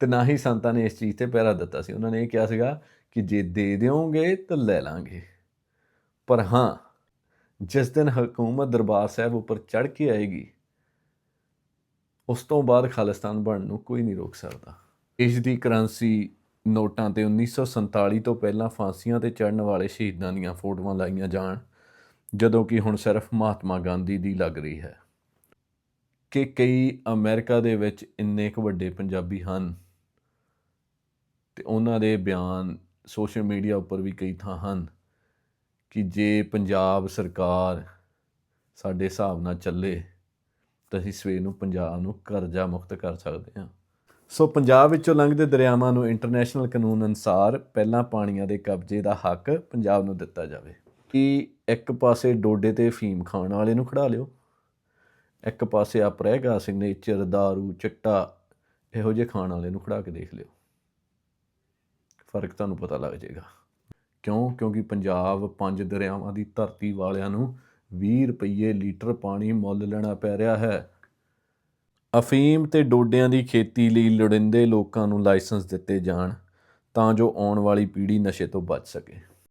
ਤੇ ਨਾ ਹੀ ਸੰਤਾਂ ਨੇ ਇਸ ਚੀਜ਼ ਤੇ ਪਹਿਰਾ ਦਿੱਤਾ ਸੀ। ਉਹਨਾਂ ਨੇ ਇਹ ਕਿਹਾ ਸੀਗਾ ਕਿ ਜੇ ਦੇ ਦਿਓਗੇ ਤਾਂ ਲੈ ਲਾਂਗੇ। ਪਰ ਹਾਂ, ਜਿਸ ਦਿਨ ਹਕੂਮਤ ਦਰਬਾਰ ਸਾਹਿਬ ਉੱਪਰ ਚੜ ਕੇ ਆਏਗੀ, ਉਸ ਤੋਂ ਬਾਅਦ ਖਾਲਿਸਤਾਨ ਬਣਨ ਨੂੰ ਕੋਈ ਨਹੀਂ ਰੋਕ ਸਕਦਾ। ਇਸ ਦੀ ਕਰੰਸੀ ਨੋਟਾਂ ਤੇ 1947 ਤੋਂ ਪਹਿਲਾਂ ਫਾਂਸੀਆਂ ਤੇ ਚੜਨ ਵਾਲੇ ਸ਼ਹੀਦਾਂ ਦੀਆਂ ਫੋਟੋਆਂ ਲਾਈਆਂ ਜਾਣ, ਜਦੋਂ ਕਿ ਹੁਣ ਸਿਰਫ ਮਹਾਤਮਾ ਗਾਂਧੀ ਦੀ ਲੱਗ ਰਹੀ ਹੈ। ਕਿ ਕਈ ਅਮਰੀਕਾ ਦੇ ਵਿੱਚ ਇੰਨੇ ਕੁ ਵੱਡੇ ਪੰਜਾਬੀ ਹਨ ਤੇ ਉਹਨਾਂ ਦੇ ਬਿਆਨ ਸੋਸ਼ਲ ਮੀਡੀਆ ਉੱਪਰ ਵੀ ਕਈ ਥਾਂ ਹਨ ਕਿ ਜੇ ਪੰਜਾਬ ਸਰਕਾਰ ਸਾਡੇ ਹਿਸਾਬ ਨਾਲ ਚੱਲੇ, ਤਾਂ ਅਸੀਂ ਸਵੇਰ ਨੂੰ ਪੰਜਾਬ ਨੂੰ ਕਰਜ਼ਾ ਮੁਕਤ ਕਰ ਸਕਦੇ ਹਾਂ। ਸੋ ਪੰਜਾਬ ਵਿੱਚੋਂ ਲੰਘਦੇ ਦਰਿਆਵਾਂ ਨੂੰ ਇੰਟਰਨੈਸ਼ਨਲ ਕਾਨੂੰਨ ਅਨੁਸਾਰ ਪਹਿਲਾਂ ਪਾਣੀਆਂ ਦੇ ਕਬਜ਼ੇ ਦਾ ਹੱਕ ਪੰਜਾਬ ਨੂੰ ਦਿੱਤਾ ਜਾਵੇ। ਕਿ ਇੱਕ ਪਾਸੇ ਡੋਡੇ ਤੇ ਫੀਮ ਖਾਣ ਵਾਲੇ ਨੂੰ ਖੜਾ ਲਿਓ? ਇੱਕ ਪਾਸੇ ਆਪ ਰਹੇਗਾ ਸਿਗਨੇਚਰ ਦਾਰੂ, ਚਿੱਟਾ ਇਹੋ ਜਿਹੇ ਖਾਣ ਵਾਲੇ ਨੂੰ ਖੜਾ ਕੇ ਦੇਖ ਲਿਓ। ਫ਼ਰਕ ਤੁਹਾਨੂੰ ਪਤਾ ਲੱਗ ਜਾਏਗਾ। ਕਿਉਂ? ਕਿਉਂਕਿ ਪੰਜਾਬ ਪੰਜ ਦਰਿਆਵਾਂ ਦੀ ਧਰਤੀ ਵਾਲਿਆਂ ਨੂੰ 20 ਰੁਪਏ ਲੀਟਰ ਪਾਣੀ ਮੁੱਲ ਲੈਣਾ ਪੈ ਰਿਹਾ ਹੈ। ਅਫੀਮ ਤੇ ਡੋਡਿਆਂ ਦੀ ਖੇਤੀ ਲਈ ਲੋੜਿੰਦੇ ਲੋਕਾਂ ਨੂੰ ਲਾਇਸੈਂਸ ਦਿੱਤੇ ਜਾਣ ਤਾਂ ਜੋ ਆਉਣ ਵਾਲੀ ਪੀੜ੍ਹੀ ਨਸ਼ੇ ਤੋਂ ਬਚ ਸਕੇ।